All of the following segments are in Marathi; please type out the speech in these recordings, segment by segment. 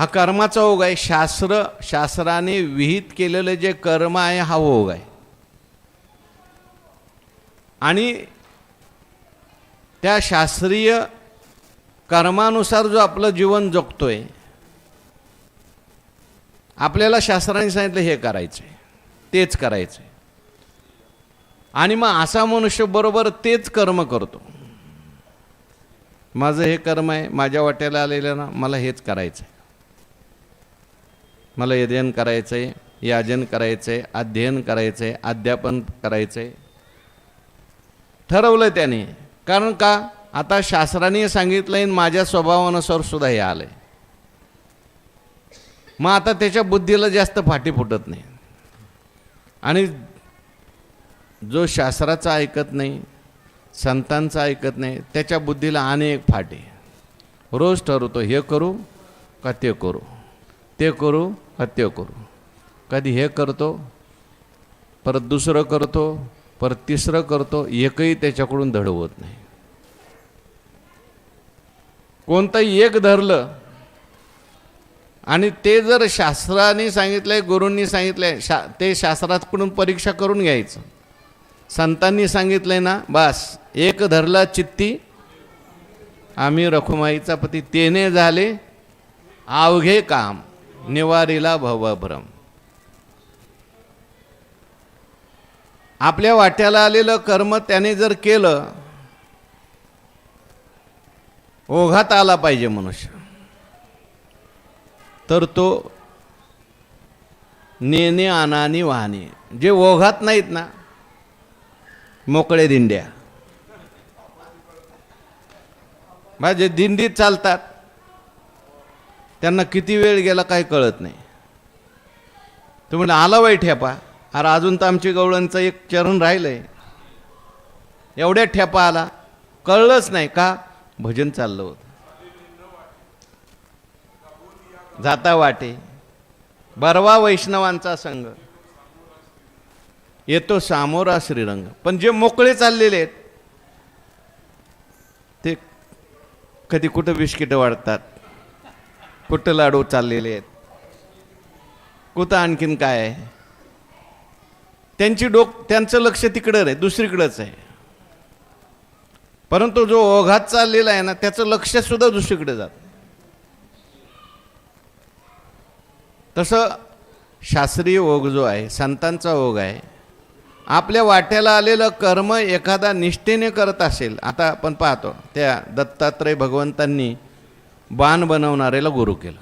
हा कर्माचा ओघ आहे. शास्त्र शास्त्राने विहित केलेलं जे कर्म आहे हा ओघ आहे. आणि त्या शास्त्रीय कर्मानुसार जो आपलं जीवन जगतोय आपल्याला शास्त्राने सांगितलं हे करायचं आहे तेच करायचं आहे आणि मग असा मनुष्य बरोबर तेच कर्म करतो. माझं हे कर्म आहे माझ्या वाट्याला आलेलं ना मला हेच करायचं आहे मला यजन करायचं आहे याजन करायचं आहे अध्ययन करायचं आहे अध्यापन करायचं आहे ठरवलं त्याने. कारण का? आता शास्त्राने सांगितलं माझ्या स्वभावानुसार सुद्धा हे आलं आहे मग आता त्याच्या बुद्धीला जास्त फाटी फुटत नाही. आणि जो शास्त्राचा ऐकत नाही संतांचा ऐकत नाही त्याच्या बुद्धीला अनेक फाटे. रोज ठरवतो हे करू का ते करू? ते करू हत्य करू. कधी हे करतो परत दुसरं करतो परत तिसरं करतो एकही त्याच्याकडून धड होत नाही. कोणतंही एक धरलं आणि ते जर शास्त्राने सांगितलंय गुरूंनी सांगितलंय शा ते शास्त्राकडून परीक्षा करून घ्यायचं. संतांनी सांगितलंय ना बस एक धरला चित्ती आम्ही रखुमाईचा पती तेने झाले अवघे काम. निवारीला भवभ्रम. आपल्या वाट्याला आलेलं कर्म त्याने जर केलं ओघात आला पाहिजे मनुष्य. तर तो नेणे आणानी वाहने जे ओघात नाहीत ना मोकळे दिंड्या. माझे दिंडीत चालतात. त्यांना किती वेळ गेला काही कळत नाही. तुम्ही आला वाईट ठेपा. अरे अजून तर आमची गवळणचं एक चरण राहिलंय. एवढ्या ठेपा आला. कळलंच नाही का? भजन चाललं होतं. जाता वाटे. बरवा वैष्णवांचा संघ. येतो सामोरा श्रीरंग. पण जे मोकळे चाललेले आहेत ते कधी कुठं बिस्किटं वाढतात? कुठं लाडू चाललेले आहेत? कुठं आणखीन काय आहे? त्यांची डोक त्यांचं लक्ष तिकडं आहे दुसरीकडंच आहे. परंतु जो ओघात चाललेला आहे ना त्याचं लक्ष सुद्धा दुसरीकडे जात तसं शास्त्रीय ओघ जो आहे संतांचा ओघ आहे आपल्या वाट्याला आलेलं कर्म एखादा निष्ठेने करत असेल आता आपण पाहतो त्या दत्तात्रय भगवंतांनी बाण बनवणाऱ्याला गुरु केलं.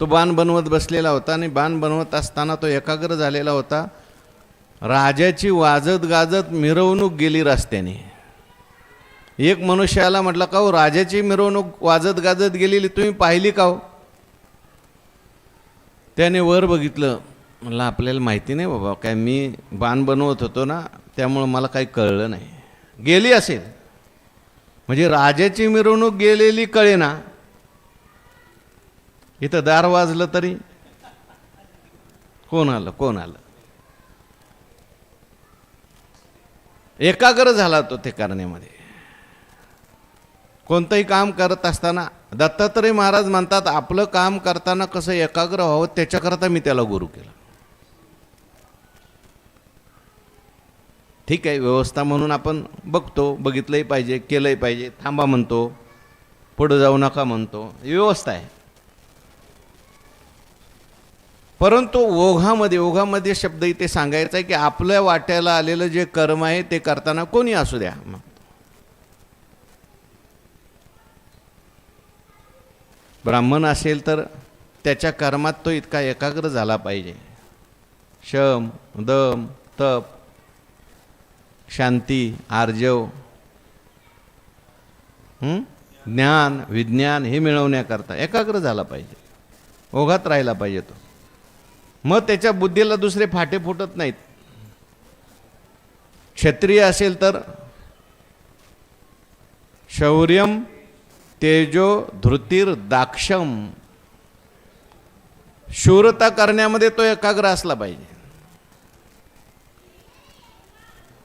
तो बाण बनवत बसलेला होता आणि बाण बनवत असताना तो एकाग्र झालेला होता. राजाची वाजत गाजत मिरवणूक गेली रस्त्याने. एक मनुष्याला म्हटलं का हो राजाची मिरवणूक वाजत गाजत गेलेली तुम्ही पाहिली का हो त्याने वर बघितलं म्हणलं आपल्याला माहिती नाही बाबा काय मी बाण बनवत होतो ना त्यामुळं मला काही कळलं नाही. गेली असेल. म्हणजे राजाची मिरवणूक गेलेली कळे ना. इथं दार वाजलं तरी. कोण आलं कोण आलं? एकाग्र झाला तो ते करण्यामध्ये कोणतंही काम करत असताना दत्तात्रय महाराज म्हणतात आपलं काम करताना कसं एकाग्र व्हावं त्याच्याकरता मी त्याला गुरु केला. ठीक आहे व्यवस्था म्हणून आपण बघतो बघितलंही पाहिजे केलंही पाहिजे. थांबा म्हणतो पुढं जाऊ नका म्हणतो. ही व्यवस्था आहे. परंतु ओघामध्ये ओघामध्ये शब्द इथे सांगायचा आहे की आपल्या वाट्याला आलेलं जे कर्म आहे ते करताना कोणी असू द्या. मग ब्राह्मण असेल तर त्याच्या कर्मात तो इतका एकाग्र झाला पाहिजे. शम दम तप शांती आर्जव ज्ञान विज्ञान हे मिळवण्याकरता एकाग्र झाला पाहिजे. ओघात राहिला पाहिजे तो. मग त्याच्या बुद्धीला दुसरे फाटे फुटत नाहीत. क्षत्रिय असेल तर शौर्यम तेजो धृतीर दाक्षम. शूरता करण्यामध्ये तो एकाग्र असला पाहिजे.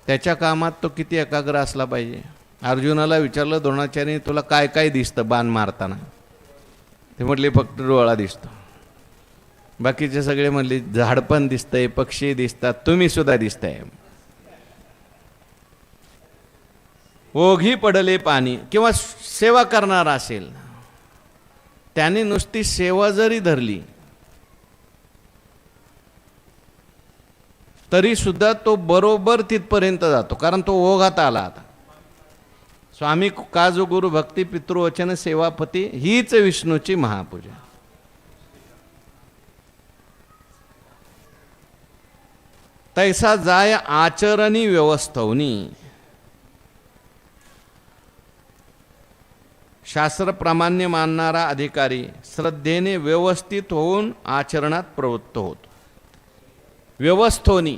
त्याच्या कामात तो किती एकाग्र असला पाहिजे. अर्जुनाला विचारलं द्रोणाचार्य तुला काय काय दिसतं बाण मारताना? ते म्हटले फक्त डोळा दिसतो. बाकीचे सगळे म्हणले झाड पण दिसतंय पक्षी दिसतात तुम्ही सुद्धा दिसताय. ओघी पडले पाणी किंवा सेवा करणारा असेल. त्याने नुसती सेवा जरी धरली तरी सुद्धा तो बरोबर तिथपर्यंत जातो कारण तो ओघात आला आता. स्वामी काजू गुरु भक्ती पितृवचन सेवापती हीच विष्णूची महापूजा. तैसा जाय आचरणी व्यवस्थवनी. शास्त्रप्रामाण्य मानणारा अधिकारी श्रद्धेने व्यवस्थित होऊन आचरणात प्रवृत्त होतो. व्यवस्थोनी.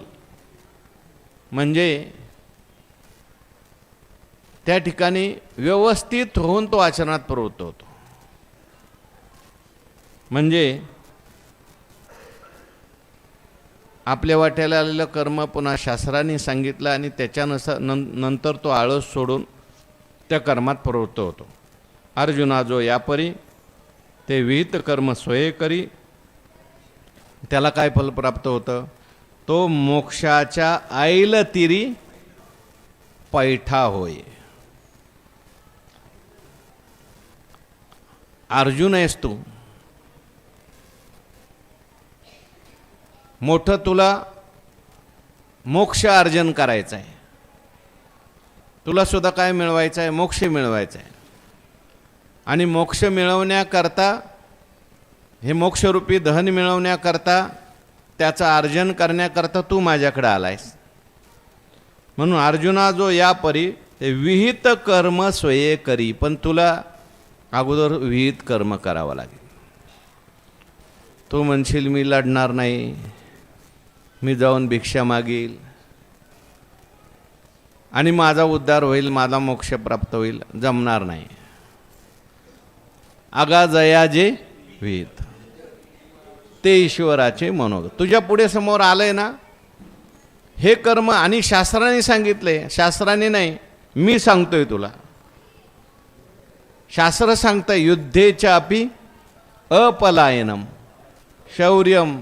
म्हणजे त्या ठिकाणी व्यवस्थित होऊन तो आचरणात प्रवृत्त होतो म्हणजे आपल्या वाट्याला आलेलं कर्म पुन्हा शास्त्राने सांगितलं आणि त्याच्यानुसार नं नंतर तो आळस सोडून त्या कर्मात प्रवृत्त होतो. अर्जुना जो यापरी ते विहित कर्म स्वये करी. त्याला काय फल प्राप्त होतं? तो मोक्षाच्या ऐलतिरी पैठा होय. अर्जुन आहेस तू. मोठं तुला मोक्ष अर्जन करायचं आहे तुला सुद्धा काय मिळवायचं आहे मोक्ष मिळवायचं आहे आणि मोक्ष मिळवण्याकरता हे मोक्षरूपी धन मिळवण्याकरता त्याचं अर्जन करण्याकरता तू माझ्याकडे आलायस. म्हणून अर्जुना जो या परी ते विहित कर्म स्वये करी पण तुला अगोदर विहित कर्म करावं लागेल. तू म्हणशील मी लढणार नाही. मी जाऊन भिक्षा मागील. आणि माझा उद्धार होईल माझा मोक्ष प्राप्त होईल जमणार नाही. आगा जया जे विहित. ते ईश्वराचे मनोगत तुझ्या पुढे समोर आलंय ना? हे कर्म आणि शास्त्राने सांगितले. शास्त्राने नाही मी सांगतोय तुला. शास्त्र सांगतं युद्धेच्या अपि अपलायनम. शौर्यम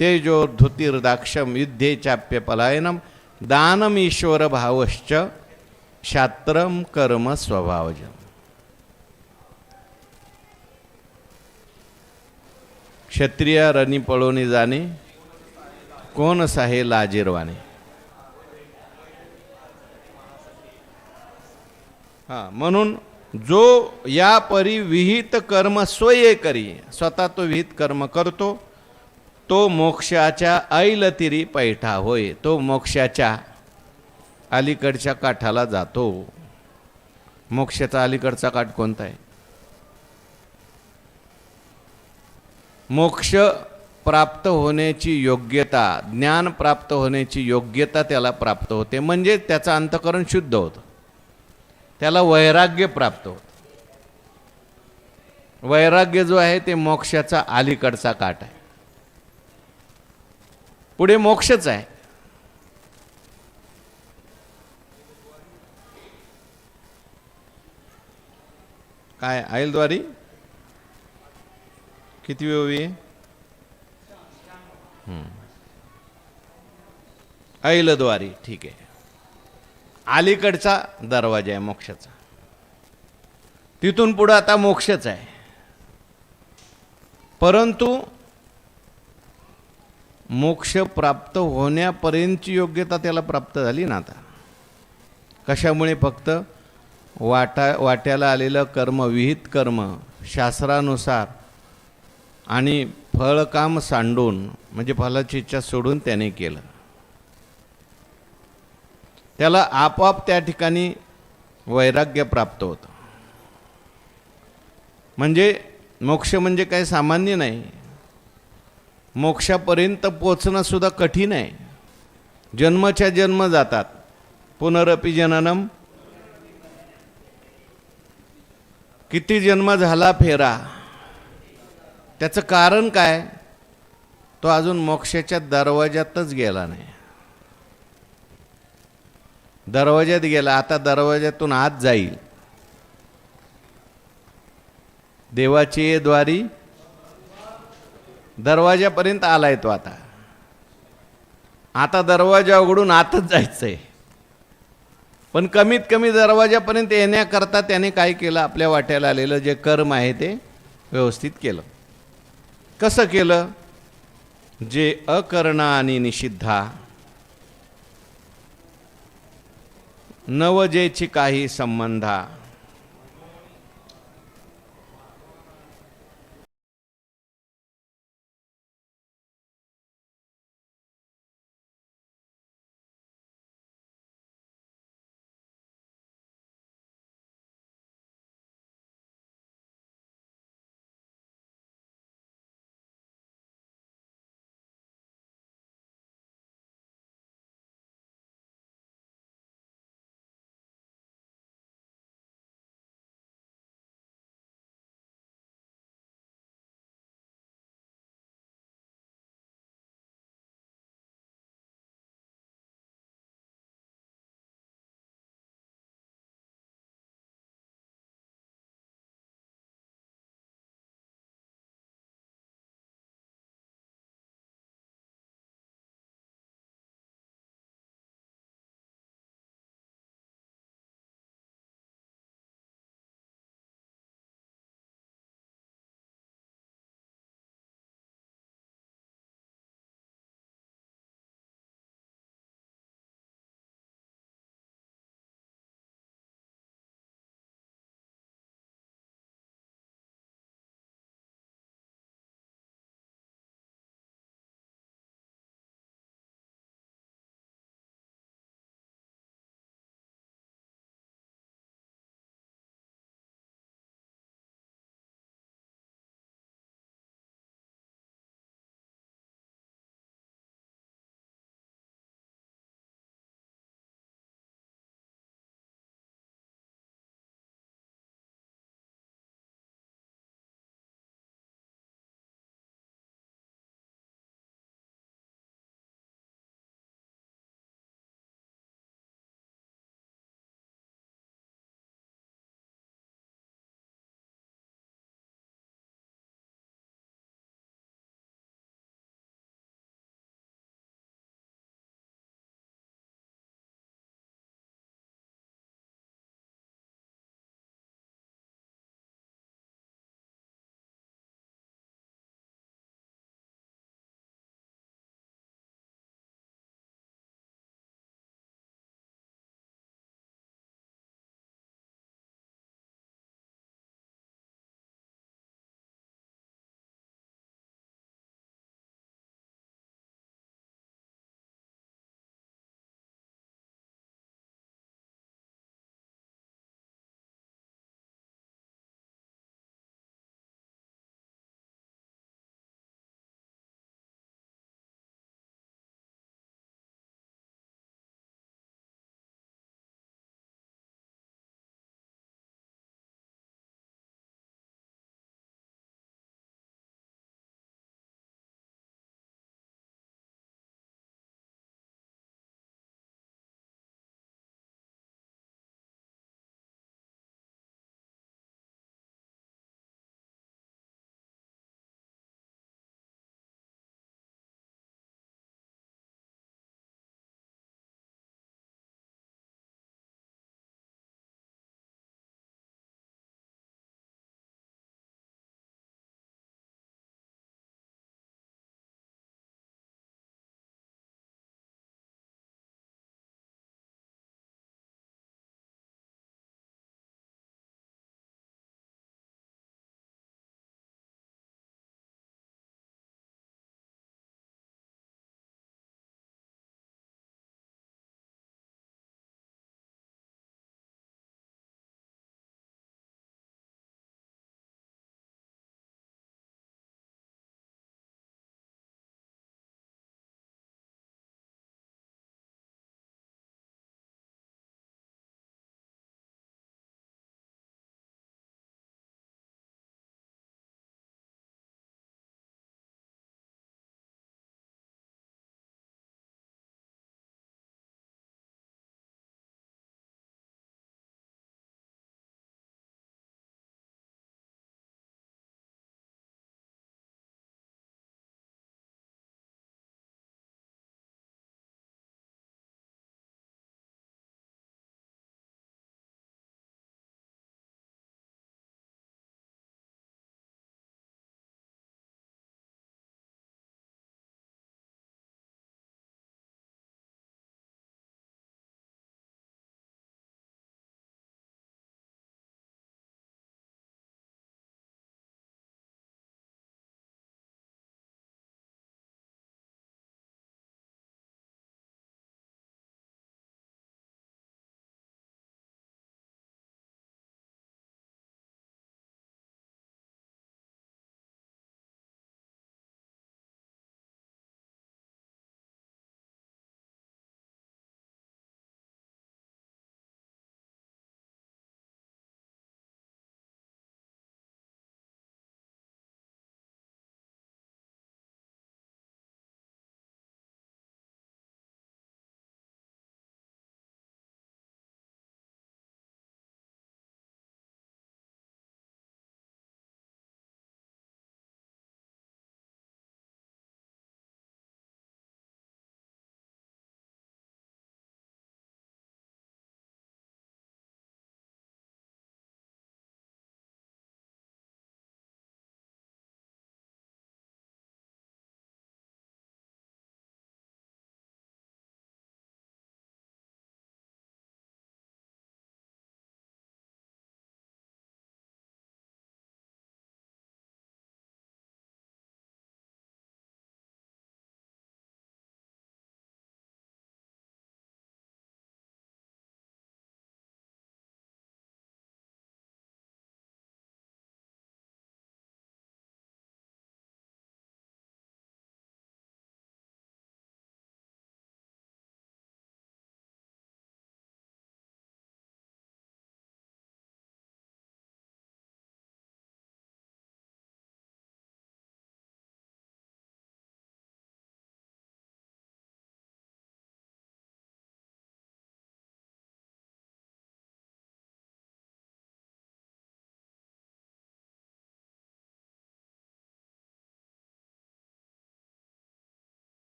तेजो धुतीर्दाक्षम युद्धेचाप्य पलायनम. दानम ईश्वर भावश्च शास्त्रम कर्म स्वभावजम. क्षत्रिय रणी पळोनी जाणे कोण साहे लाजीरवाने हा म्हणून जो या परी विहित कर्म स्वये करी स्वतः तो विहित कर्म करतो तो मोक्षाच्या ऐलतिरी पैठा होय तो मोक्षाच्या अलीकडच्या काठाला जातो मोक्षाचा अलीकडचा काठ कोणता आहे मोक्ष प्राप्त होण्याची योग्यता ज्ञान प्राप्त होण्याची योग्यता त्याला प्राप्त होते. म्हणजे त्याचं अंतकरण शुद्ध होतं. त्याला वैराग्य प्राप्त होतं. वैराग्य जो आहे ते मोक्षाचा अलीकडचा काठ आहे. पुढे मोक्षच आहे. काय आईलद्वारी? किती वेळ आहे ऐलद्वारी ठीक आहे. अलीकडचा दरवाजा आहे मोक्षाचा. तिथून पुढं आता मोक्षच आहे. परंतु मोक्ष प्राप्त होण्यापर्यंतची योग्यता त्याला प्राप्त झाली ना आता. कशामुळे फक्त? वाटा वाट्याला आलेलं कर्म विहित कर्म शास्त्रानुसार. आणि फळकाम सांडून म्हणजे फलाची इच्छा सोडून त्याने केलं. त्याला आपोआप त्या ठिकाणी वैराग्य प्राप्त होतं. म्हणजे मोक्ष म्हणजे काही सामान्य नाही. मोक्षापर्यंत पोचणं सुद्धा कठीण आहे. जन्मच्या जन्म जातात. पुनरपी जननम. किती जन्म झाला फेरा. त्याचं कारण काय? तो अजून मोक्षाच्या दरवाज्यातच गेला नाही. दरवाज्यात गेला आता दरवाज्यातून आत जाईल. देवाची ये द्वारी दरवाजापर्यंत आलाय तो आता. आता दरवाजा उघडून आतच जायचंय. पण कमीत कमी दरवाजापर्यंत येण्याकरता त्याने काय केलं? आपल्या वाट्याला आलेलं जे कर्म आहे ते व्यवस्थित केलं. कसं केलं? जे अकर्ण आणि निषिद्धा नवजेची काही संबंधा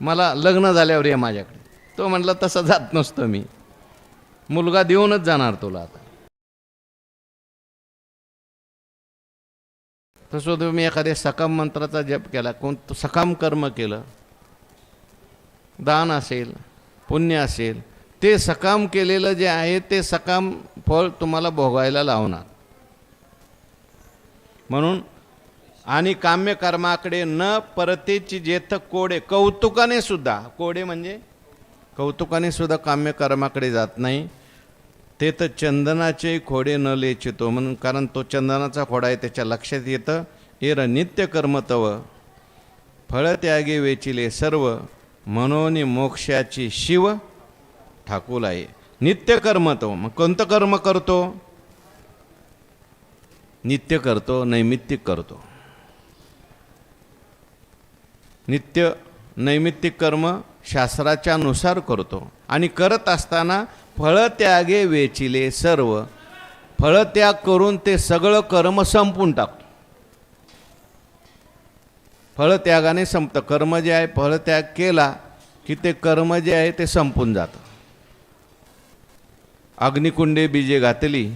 मला लग्न झाल्यावर ये माझ्याकडे. तो म्हटला तसं जात नसतो मी. मुलगा देऊनच जाणार तुला आता. तसं तुम्ही एखाद्या सकाम मंत्राचा जप केला कोण सकाम कर्म केलं दान असेल पुण्य असेल ते सकाम केलेलं जे आहे ते सकाम फळ तुम्हाला भोगायला लावणार. म्हणून आणि काम्य कर्माकडे न परतेची जेथ कोडे कौतुकाने सुद्धा कोडे म्हणजे? कौतुकाने सुद्धा काम्य कर्माकडे जात नाही. ते तर चंदनाचे खोडे न लेचितो म्हणून कारण तो चंदनाचा खोडा आहे त्याच्या लक्षात येतं. एर नित्य कर्मतव फळत्यागे वेचिले सर्व मनोनी मोक्षाची शिव ठाकूल आहे. नित्य कर्मतो मग कोणतं कर्म करतो? नित्य करतो नैमित्तिक करतो. नित्य नैमित्तिक कर्म शास्त्राच्या नुसार करतो. आणि करत असताना फळत्यागे वेचिले सर्व. फळत्याग करून ते सगळं कर्म संपून टाकतो. फळत्यागाने संपतं. कर्म जे आहे फळत्याग केला की ते कर्म जे आहे ते संपून जातं. अग्निकुंडे बीजे घातली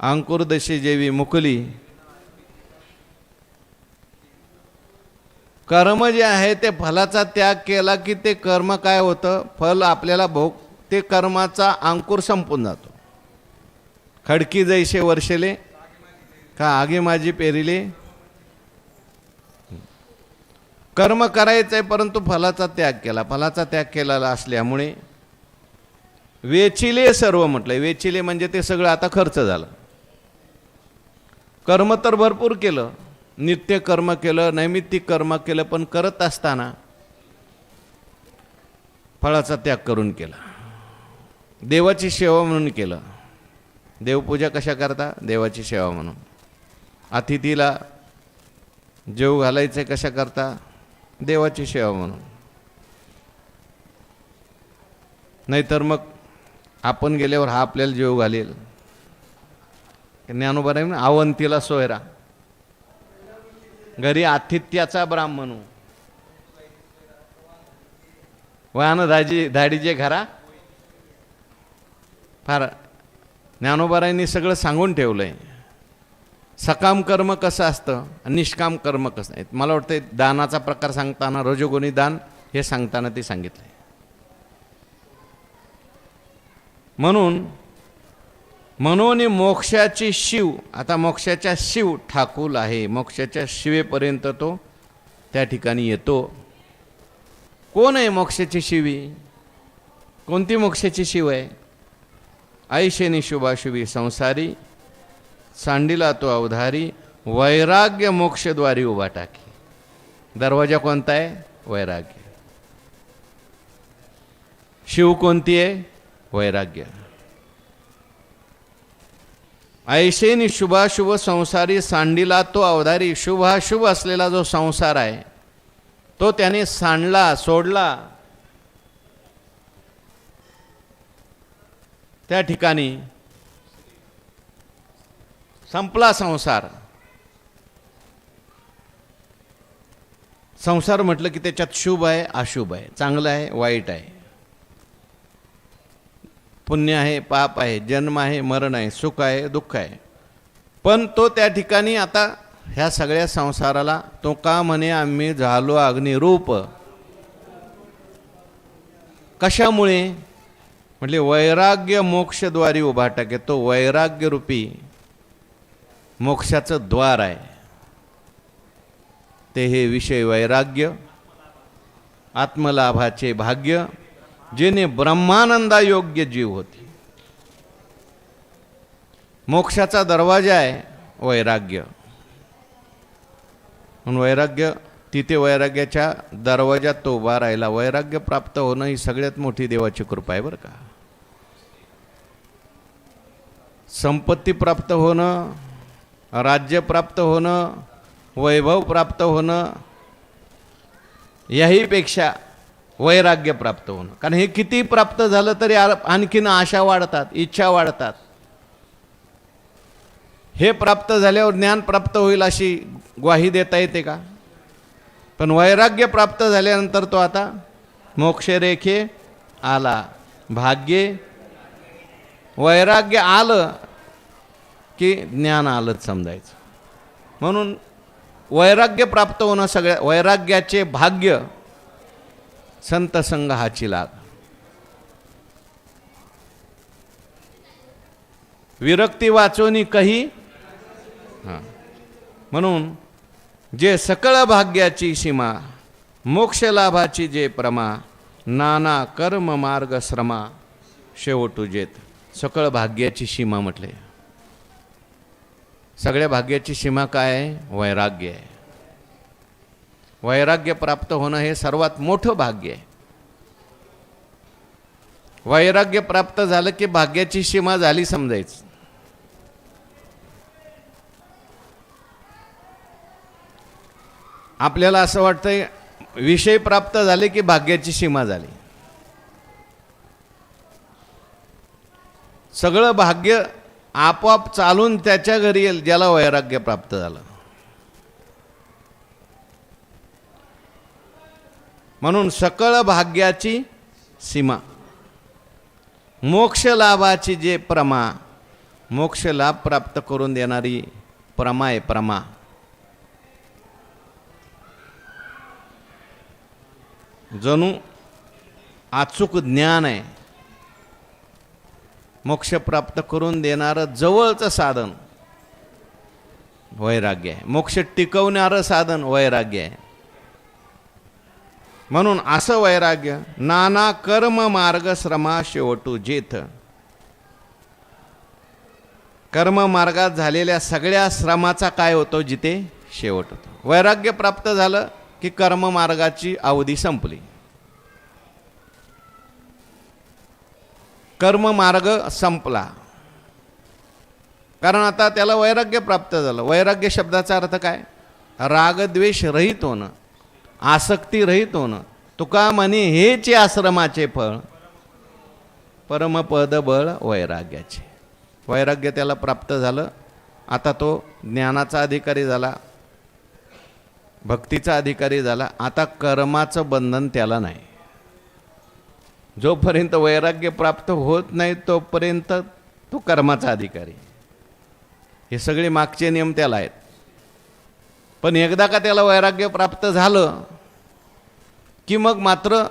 अंकुरदशी जेवी मुकली कर्म जे आहे ते फलाचा त्याग केला की ते कर्म काय होतं? फल आपल्याला भोग ते कर्माचा अंकुर संपून जातो. खडकी जैसे वर्षेले का आगे माझी पेरिले? कर्म करायचं आहे परंतु फलाचा त्याग केला. फलाचा त्याग केलेला असल्यामुळे वेचिले सर्व म्हटलंय. वेचिले म्हणजे ते सगळं आता खर्च झालं. कर्म तर भरपूर केलं. नित्य कर्म केलं नैमित्तिक कर्म केलं पण करत असताना फळाचा त्याग करून केला. देवाची सेवा म्हणून केलं. देवपूजा कशा करता? देवाची सेवा म्हणून. अतिथीला जेव घालायचं कशा करता? देवाची सेवा म्हणून. नाहीतर मग आपण गेल्यावर हा आपल्याला जेव घालेल. ज्ञानोबा आहे ना सोयरा. घरी आतिथ्याचा ब्राह्मणू. वाहन दाजी धाडीचे घरा. फार ज्ञानोबारायांनी सगळं सांगून ठेवलं आहे सकाम कर्म कसं असतं आणि निष्काम कर्म कसं आहे मला वाटतं दानाचा प्रकार सांगताना रजोगुणी दान हे सांगताना ते सांगितलं म्हणून म्हणून मोक्षाची शिव आता मोक्षाच्या शिव ठाकूल आहे. मोक्षाच्या शिवेपर्यंत तो त्या ठिकाणी येतो. कोण आहे मोक्षाची शिवी? कोणती मोक्षाची शिव आहे? आईशेनी शुभाशुभी संसारी सांडीला तो अवधारी वैराग्य मोक्षद्वारी उभा टाकी. दरवाजा कोणता आहे? वैराग्य. शिव कोणती आहे? वैराग्य. ऐशेनी शुभाशुभ संसारी सांडीला तो अवधारी. शुभाशुभ असलेला जो संसार आहे तो त्याने सांडला सोडला. त्या ठिकाणी संपला संसार. संसार म्हटलं की त्याच्यात शुभ आहे अशुभ आहे चांगलं आहे वाईट आहे. पुण्य आहे पाप आहे जन्म आहे मरण आहे सुख आहे दुःख आहे. पण तो त्या ठिकाणी आता ह्या सगळ्या संसाराला तो का म्हणे आम्ही झालो अग्निरूप कशामुळे? म्हटले वैराग्य मोक्षद्वारी उभा टाके तो वैराग्यरूपी मोक्षाचं द्वार आहे. ते हे विषय वैराग्य आत्मलाभाचे भाग्य जेने ब्रह्मानंदा योग्य जीव होती. मोक्षाचा दरवाजा आहे वैराग्य. म्हणून वैराग्य तिथे वैराग्याच्या दरवाजात तो उभा राहिला. वैराग्य प्राप्त होणं ही सगळ्यात मोठी देवाची कृपा आहे बरं का? संपत्ती प्राप्त होणं राज्य प्राप्त होणं वैभव प्राप्त होणं याहीपेक्षा वैराग्य प्राप्त होणं. कारण हे किती प्राप्त झालं तरी आणखीन आशा वाढतात इच्छा वाढतात. हे प्राप्त झाल्यावर ज्ञान प्राप्त होईल अशी ग्वाही देता येते का? पण वैराग्य प्राप्त झाल्यानंतर तो आता मोक्षरेखे आला. भाग्ये वैराग्य आलं की ज्ञान आलंच समजायचं. म्हणून वैराग्य प्राप्त होणं सगळ्या वैराग्याचे भाग्य संत संघ हाची लाग. विरक्ती वाचवणी कही. हां. म्हणून जे सकळ भाग्याची सीमा मोक्ष लाभाची जे प्रमा नाना कर्म मार्ग श्रमा शेवटू जेत. सकळ भाग्याची सीमा म्हटले. सगळ्या भाग्याची सीमा काय? आहे वैराग्य आहे. वैराग्य प्राप्त होणं हे सर्वात मोठं भाग्य आहे. वैराग्य प्राप्त झालं की भाग्याची सीमा झाली समजायचं. आपल्याला असं वाटतंय विषय प्राप्त झाले की भाग्याची सीमा झाली. सगळं भाग्य आपोआप चालून त्याच्या घरी येईल ज्याला वैराग्य प्राप्त झालं. म्हणून सकळ भाग्याची सीमा. मोक्ष लाभाची जे प्रमा मोक्ष लाभ प्राप्त करून देणारी प्रमा आहे प्रमा. जणू अचूक ज्ञान आहे. मोक्ष प्राप्त करून देणारं जवळचं साधन वैराग्य आहे. मोक्ष टिकवणारं साधन वैराग्य आहे. म्हणून असं वैराग्य नाना कर्म मार्ग श्रमा शेवटू जेथ. कर्म मार्गात झालेल्या सगळ्या श्रमाचा काय होतो जिथे? शेवट होतो. वैराग्य प्राप्त झालं की कर्म मार्गाची अवधी संपली. कर्म मार्ग संपला. कारण आता त्याला वैराग्य प्राप्त झालं. वैराग्य शब्दाचा अर्थ काय? रागद्वेष रहित होणं. आसक्ती रहित होणं. तुका म्हणे हेचे आश्रमाचे फळ परमपद बळ वैराग्याचे. वैराग्य त्याला प्राप्त झालं. आता तो ज्ञानाचा अधिकारी झाला भक्तीचा अधिकारी झाला. आता कर्माचं बंधन त्याला नाही. जोपर्यंत वैराग्य प्राप्त होत नाही तोपर्यंत तो कर्माचा अधिकारी. हे सगळे मागचे नियम त्याला आहेत. पण एकदा का त्याला वैराग्य प्राप्त झालं की मग मात्र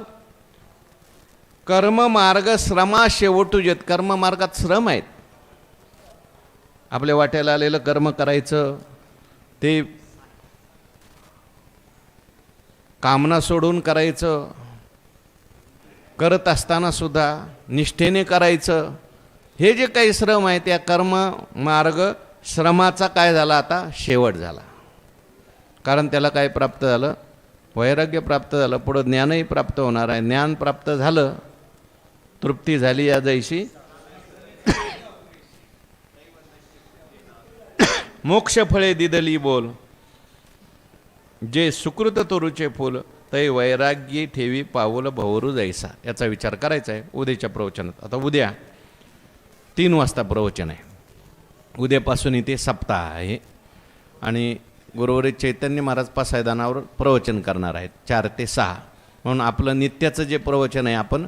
कर्ममार्ग श्रमा शेवटू जेत. कर्ममार्गात श्रम आहेत. आपल्या वाट्याला आलेलं कर्म करायचं ते कामना सोडून करायचं करत असताना सुद्धा निष्ठेने करायचं हे जे काही श्रम आहे त्या कर्म मार्ग श्रमाचा काय झाला आता? शेवट झाला. कारण त्याला काय प्राप्त झालं? वैराग्य प्राप्त झालं. पुढं ज्ञानही प्राप्त होणार आहे. ज्ञान प्राप्त झालं तृप्ती झाली या जैशी. मोक्ष फळे दिदली बोल. जे सुकृत तुरुचे फुल तै वैराग्य ठेवी पाऊल भवरू जायसा याचा विचार करायचा आहे उद्याच्या प्रवचनात. आता उद्या तीन वाजता प्रवचन आहे. उद्यापासून इथे सप्ताह आहे. आणि गुरुवारी चैतन्य महाराज पासायदानावर प्रवचन करणार आहेत. चार ते सहा. म्हणून आपलं नित्याचं जे प्रवचन आहे आपण